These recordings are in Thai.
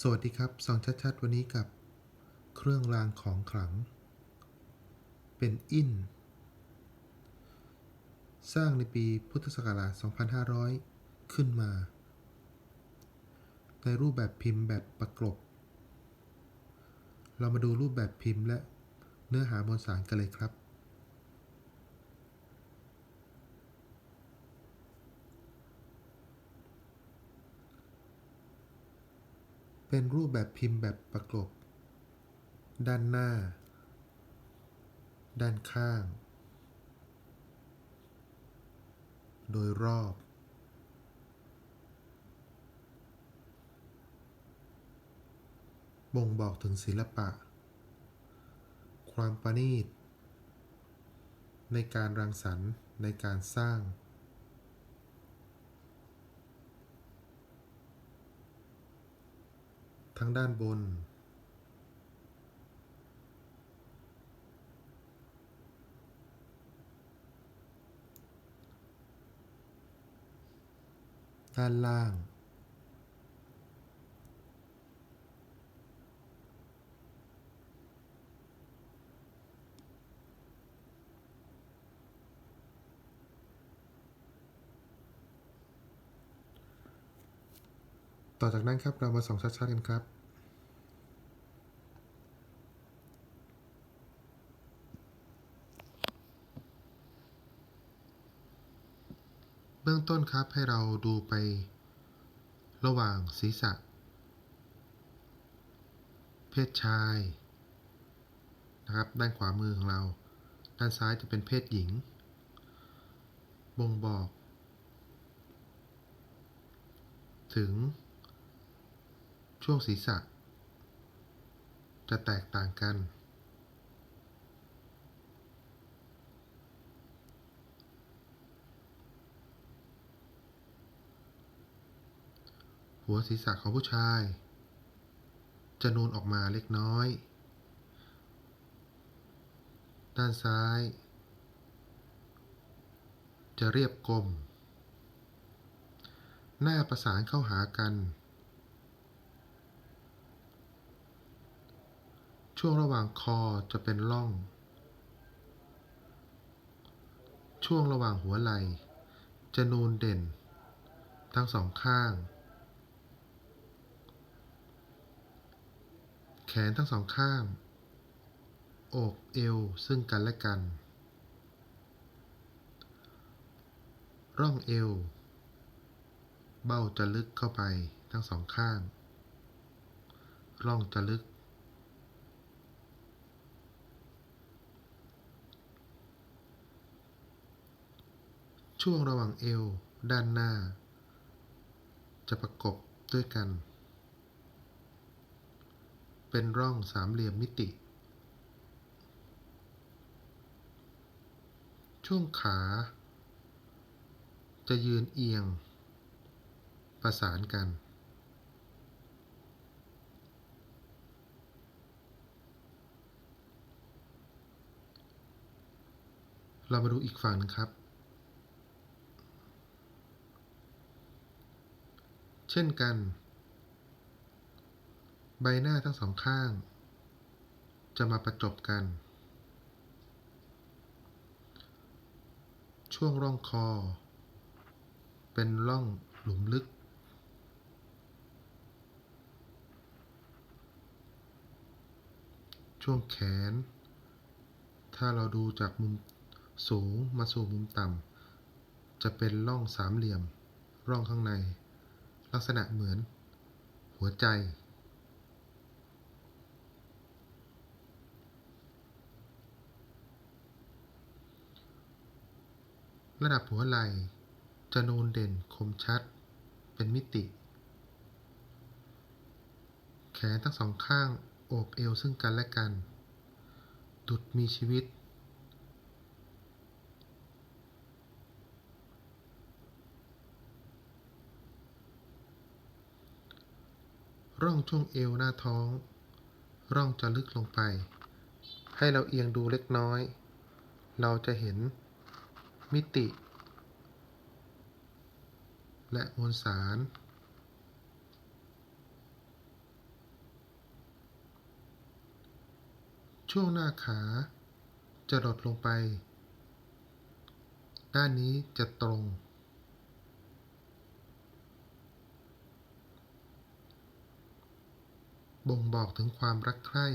สวัสดีครับสองชัดๆ วันนี้กับเครื่องรางของขลัง เป็นอินสร้างในปีพุทธศักราช 2500 ขึ้นมา ในรูปแบบพิมพ์แบบประกบ เรามาดูรูปแบบพิมพ์และเนื้อหามวลสารกันเลยครับ เป็นรูปแบบพิมพ์แบบประกบ ด้านหน้า ด้านข้าง โดยรอบบ่งบอกถึงศิลปะ ความประณีต ในการรังสรรค์ในการสร้าง ทั้งด้านบน ด้านล่าง ต่อจากนั้นครับเรามาส่องชัดๆกันครับ เบื้องต้นครับให้เราดูไประหว่างศีรษะ เพศชายนะครับ ด้านขวามือของเรา ด้านซ้ายจะเป็นเพศหญิง บ่งบอก ถึง ช่วงศีรษะ จะแตกต่างกัน หัวศีรษะของผู้ชาย จะนูนออกมาเล็กน้อย ด้านซ้าย จะเรียบกลม หน้าประสานเข้าหากัน ช่วงระหว่างคอจะเป็นร่อง ช่วงระหว่างหัวไหล่ จะนูนเด่น ทั้งสองข้าง แขนทั้งสองข้าง อกเอวซึ่งกันและกัน ร่องเอว เบ้าจะลึกเข้าไปทั้งสองข้าง ร่องจะลึก ช่วงระหว่างเอวด้านหน้า จะประกบด้วยกัน เป็นร่องสามเหลี่ยมมิติ ช่วงขา จะยืนเอียง ประสานกัน เรามาดูอีกฝั่งหนึงครับ เช่นกัน ใบหน้าทั้งสองข้าง จะมาประจบกัน ช่วงร่องคอ เป็นร่องหลุมลึก ช่วงแขน ถ้าเราดูจากมุมสูงมาสู่มุมต่ำจะเป็นร่องสามเหลี่ยม ร่องข้างใน ลักษณะเหมือน หัวใจ ระดับหัวไหล่จะนูนเด่นคมชัด เป็นมิติ แขนทั้งสองข้างโอบเอวซึ่งกันและกัน ดุดมีชีวิต ร่องช่วงเอวหน้าท้อง ร่องจะลึกลงไป ให้เราเอียงดูเล็กน้อย เราจะเห็นมิติ และมวลสาร ช่วงหน้าขา จะลดลงไป ด้านนี้จะตรง บ่งบอกถึงความรักใคร่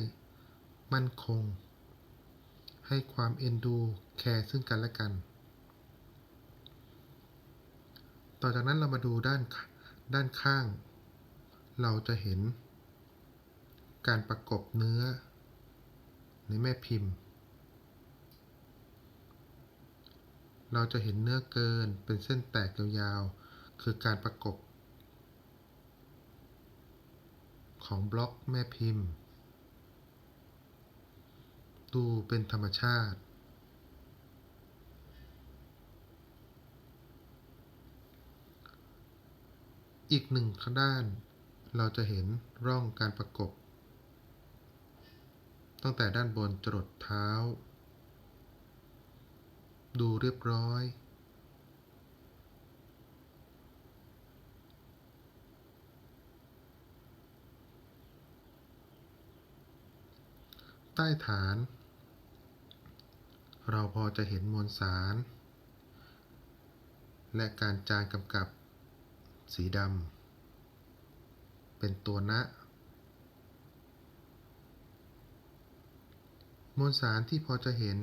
มั่นคง ให้ความเอ็นดูแคร์ซึ่งกันและกัน ต่อจากนั้นเรามาดูด้านด้านข้าง เราจะเห็น การประกบเนื้อ ในแม่พิมพ์ เราจะเห็นเนื้อเกินเป็นเส้นแตกยาวๆ คือการประกบ ของบล็อกแม่พิมพ์ ดูเป็นธรรมชาติ อีกหนึ่งด้าน เราจะเห็นร่องการประกบ ตั้งแต่ด้านบนจรดเท้า ดูเรียบร้อย ใต้ฐาน เราพอจะเห็นมวลสาร และการจานกำกับสีดำเป็นตัวนะ มวลสารที่พอจะเห็น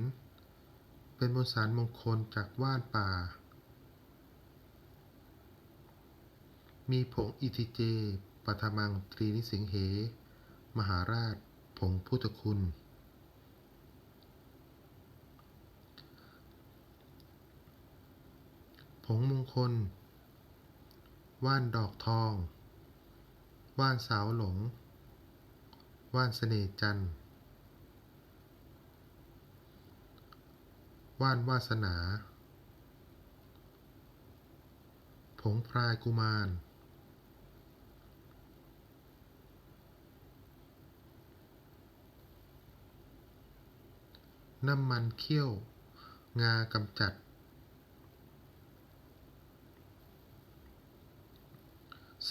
เป็นมวลสารมงคลจากว่านป่า มีผงอิทิเจปัทมังตรีนิสิงเห มหาราชผงพุทธคุณ ผงมงคล ว่านดอกทอง ว่านสาวหลง ว่านเสน่จันทร์ว่านวาสนา ผงพรายกุมาร น้ำมันเขี้ยว งากำจัด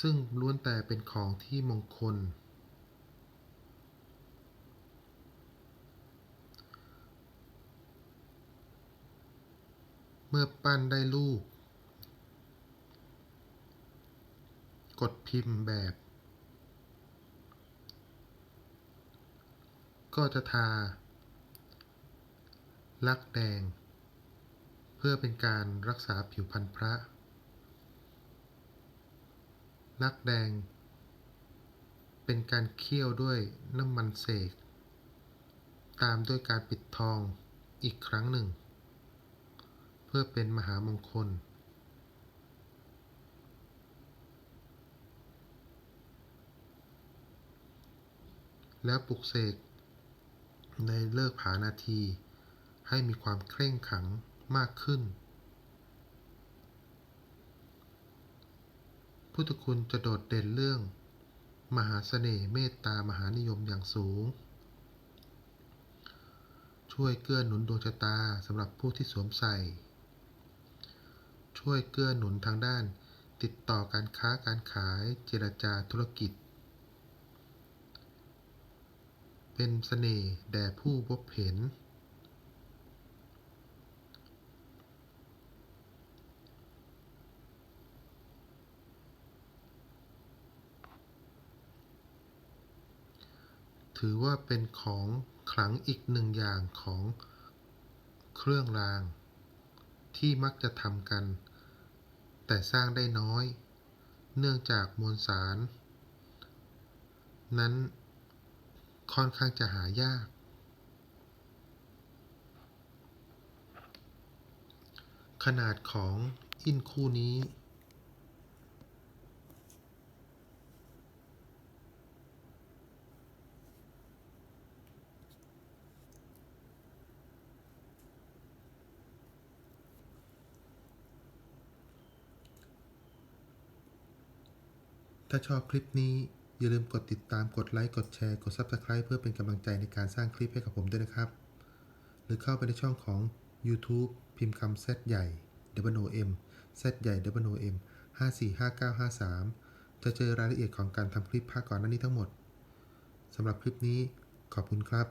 ซึ่งล้วนแต่เป็นของที่มงคล เมื่อปั้นได้รูป กดพิมพ์แบบ ก็จะทา ลักแดง เพื่อเป็นการรักษาผิวพรรณพระ ลักแดง เป็นการเคี่ยวด้วยน้ำมันเสก ตามด้วยการปิดทองอีกครั้งหนึ่ง เพื่อเป็นมหามงคล แล้วปลุกเสกในเลิกผานาทีให้มีความเคร่งขังมากขึ้น พุทธคุณจะโดดเด่นเรื่อง มหาเสน่ห์เมตตามหานิยมอย่างสูง ช่วยเกื้อหนุนดวงชะตาสำหรับผู้ที่สวมใส่ ช่วยเกื้อหนุนทางด้าน ติดต่อการค้าการขายเจรจาธุรกิจ เป็นเสน่ห์แด่ผู้พบเห็น ถือว่าเป็นของขลังอีกหนึ่งอย่างของเครื่องราง ที่มักจะทำกัน แต่สร้างได้น้อย เนื่องจากมวลสาร นั้นค่อนข้างจะหายาก ขนาดของอินคู่นี้ ถ้าชอบคลิปนี้อย่าลืมกดติดตามกดไลค์กดแชร์กด Subscribe เพื่อเป็นกำลังใจในการสร้างคลิปให้กับผมด้วยนะครับ หรือเข้าไปในช่องของ YouTube พิมพ์คำ Z ใหญ่ W O M Z ใหญ่ W O M 545953 จะเจอรายละเอียดของการทำคลิปภาคก่อนหน้านี้ทั้งหมดสำหรับคลิปนี้ขอบคุณครับ